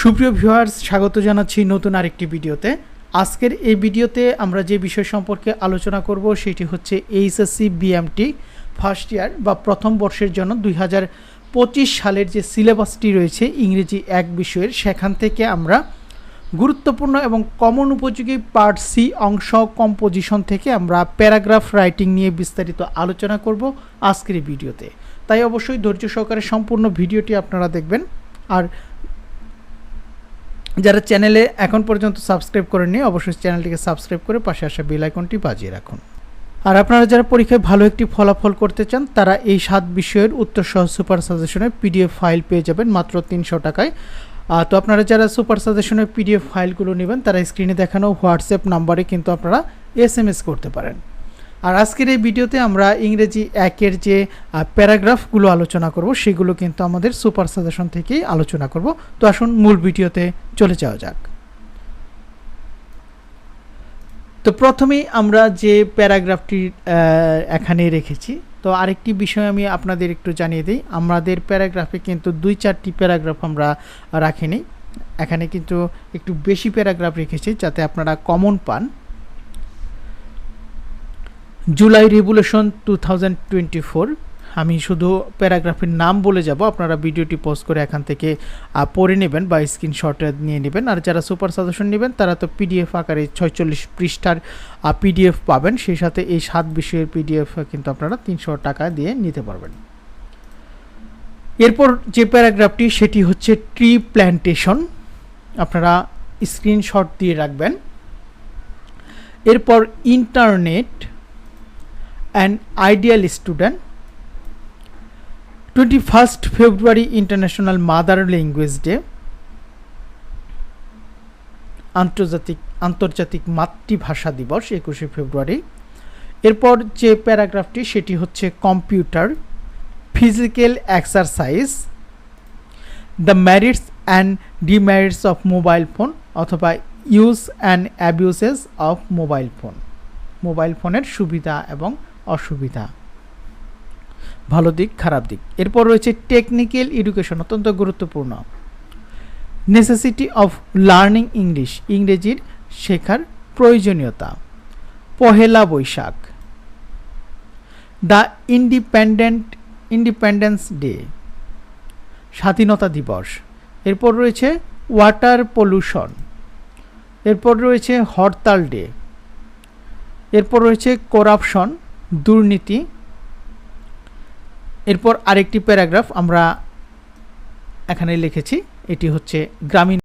সুপ্রিয় ভিউয়ার্স, স্বাগত জানাচ্ছি নতুন আরেকটি ভিডিওতে। আজকের এই ভিডিওতে আমরা যে বিষয় সম্পর্কে আলোচনা করব সেটি হচ্ছে এইচএসসি বিএমটি ফার্স্ট ইয়ার বা প্রথম বর্ষের জন্য দুই হাজার পঁচিশ সালের যে সিলেবাসটি রয়েছে ইংরেজি এক বিষয়ের, সেখান থেকে আমরা গুরুত্বপূর্ণ এবং কমন উপযোগী পার্ট সি অংশ কম্পোজিশন থেকে আমরা প্যারাগ্রাফ রাইটিং নিয়ে বিস্তারিত আলোচনা করব আজকের এই ভিডিওতে। তাই অবশ্যই ধৈর্য সহকারে সম্পূর্ণ ভিডিওটি আপনারা দেখবেন। আর যারা চ্যানেলে এখন পর্যন্ত সাবস্ক্রাইব করেননি, অবশ্যই চ্যানেলটিকে সাবস্ক্রাইব করে পাশে আসা বেল আইকনটি বাজিয়ে রাখুন। আর আপনারা যারা পরীক্ষায় ভালো একটি ফলাফল করতে চান, তারা এই সাত বিষয়ের উত্তর সহ সুপার সাজেশনের পিডিএফ ফাইল পেয়ে যাবেন মাত্র তিনশো টাকায়। তো আপনারা যারা সুপার সাজেশনের পিডিএফ ফাইলগুলো নেবেন, তারা স্ক্রিনে দেখানো হোয়াটসঅ্যাপ নাম্বারে কিন্তু আপনারা এস করতে পারেন। আর আজকের এই ভিডিওতে আমরা ইংরেজি একের যে প্যারাগ্রাফগুলো আলোচনা করব, সেগুলো কিন্তু আমাদের সুপার সাজেশন থেকেই আলোচনা করব। তো আসুন মূল ভিডিওতে চলে যাওয়া যাক। তো প্রথমেই আমরা যে প্যারাগ্রাফটি এখানে রেখেছি, তো আরেকটি বিষয় আমি আপনাদের একটু জানিয়ে দিই। আমাদের প্যারাগ্রাফে কিন্তু দুই চারটি প্যারাগ্রাফ আমরা রাখিনি এখানে কিন্তু একটু বেশি প্যারাগ্রাফ রেখেছি, যাতে আপনারা কমন পান। জুলাই রেভুলেশন টু আমি শুধু প্যারাগ্রাফের নাম বলে যাব, আপনারা ভিডিওটি পোস্ট করে এখান থেকে পড়ে নেবেন বা স্ক্রিনশট নিয়ে নেবেন। আর যারা সুপার সাজেশন নেবেন, তারা তো পিডিএফ আকারে ছয়চল্লিশ পৃষ্ঠার পিডিএফ পাবেন। সেই সাথে এই সাত বিষয়ের পিডিএফ কিন্তু আপনারা তিনশো টাকা দিয়ে নিতে পারবেন। এরপর যে প্যারাগ্রাফটি, সেটি হচ্ছে ট্রি প্ল্যান্টেশন। আপনারা স্ক্রিনশট দিয়ে রাখবেন। এরপর internet. Ideal student twenty first February international mother language day আন্তর্জাতিক আন্তর্জাতিক মাতৃভাষা দিবস একুশে ফেব্রুয়ারি এরপর যে প্যারাগ্রাফটি সেটি হচ্ছে computer, physical exercise, the merits and demerits of mobile phone অথবা use and abuses of mobile phone. Mobile ফোনের সুবিধা এবং অসুবিধা। ভালো দিক, খারাপ দিক। এরপর রয়েছে টেকনিক্যাল এডুকেশন অত্যন্ত গুরুত্বপূর্ণ। নেসেসিটি অফ লার্নিং ইংলিশ ইংরেজির শেখার প্রয়োজনীয়তা। Pohela Boishakh. The independent, independence day. স্বাধীনতা দিবস। এরপর রয়েছে ওয়াটার পলিউশন এরপর রয়েছে হরতাল ডে। এরপর রয়েছে করাপশন দুর্নীতি। এরপর আরেকটি প্যারাগ্রাফ আমরা এখানে লিখেছি এটি হচ্ছে গ্রামীণ